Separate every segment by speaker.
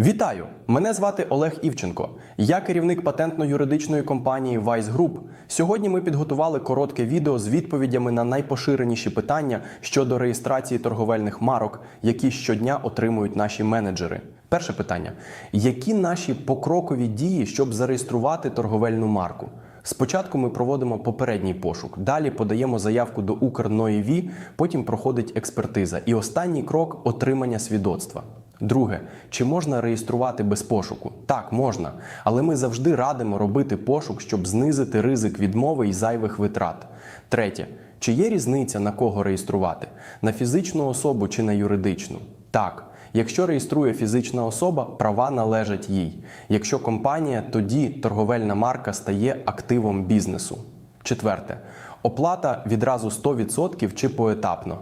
Speaker 1: Вітаю! Мене звати Олег Івченко. Я керівник патентно-юридичної компанії Vice Group. Сьогодні ми підготували коротке відео з відповідями на найпоширеніші питання щодо реєстрації торговельних марок, які щодня отримують наші менеджери. Перше питання: які наші покрокові дії, щоб зареєструвати торговельну марку? Спочатку ми проводимо попередній пошук, далі подаємо заявку до Укрноєві, потім проходить експертиза. І останній крок отримання свідоцтва. Друге, чи можна реєструвати без пошуку? Так, можна, але ми завжди радимо робити пошук, щоб знизити ризик відмови і зайвих витрат. Третє, чи є різниця на кого реєструвати? На фізичну особу чи на юридичну? Так. Якщо реєструє фізична особа, права належать їй. Якщо компанія, тоді торговельна марка стає активом бізнесу. Четверте, оплата відразу 100% чи поетапно.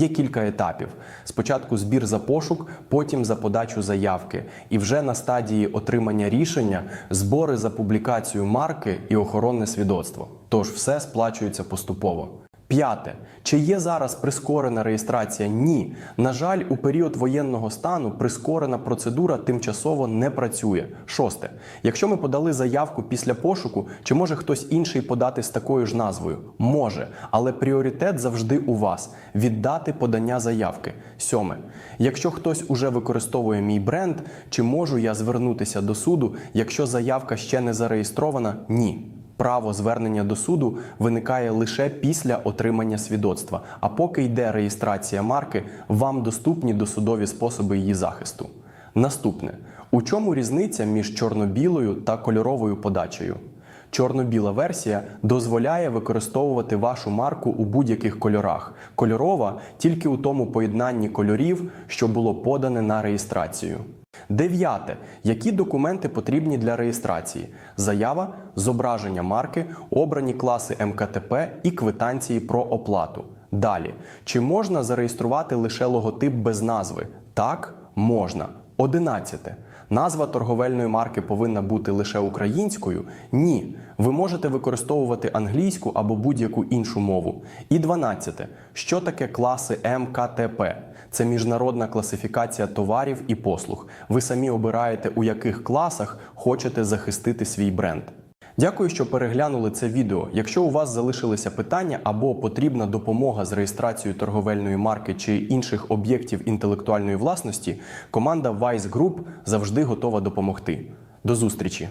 Speaker 1: Є кілька етапів: спочатку збір за пошук, потім за подачу заявки, і вже на стадії отримання рішення збори за публікацію марки і охоронне свідоцтво. Тож все сплачується поступово. П'яте. Чи є зараз прискорена реєстрація? Ні. На жаль, у період воєнного стану прискорена процедура тимчасово не працює. Шосте. Якщо ми подали заявку після пошуку, чи може хтось інший подати з такою ж назвою? Може, але пріоритет завжди у вас віддати подання заявки. Сьоме. Якщо хтось уже використовує мій бренд, чи можу я звернутися до суду, якщо заявка ще не зареєстрована? Ні. Право звернення до суду виникає лише після отримання свідоцтва. А поки йде реєстрація марки, вам доступні досудові способи її захисту. Наступне: у чому різниця між чорно-білою та кольоровою подачею? Чорно-біла версія дозволяє використовувати вашу марку у будь-яких кольорах. Кольорова тільки у тому поєднанні кольорів, що було подане на реєстрацію. Дев'яте. Які документи потрібні для реєстрації? Заява, зображення марки, обрані класи МКТП і квитанції про оплату. Далі. Чи можна зареєструвати лише логотип без назви? Так, можна. Одинадцяте. Назва торговельної марки повинна бути лише українською? Ні. Ви можете використовувати англійську або будь-яку іншу мову. І 12. Що таке класи МКТП? Це міжнародна класифікація товарів і послуг. Ви самі обираєте, у яких класах хочете захистити свій бренд. Дякую, що переглянули це відео. Якщо у вас залишилися питання або потрібна допомога з реєстрацією торговельної марки чи інших об'єктів інтелектуальної власності, команда Vice Group завжди готова допомогти. До зустрічі!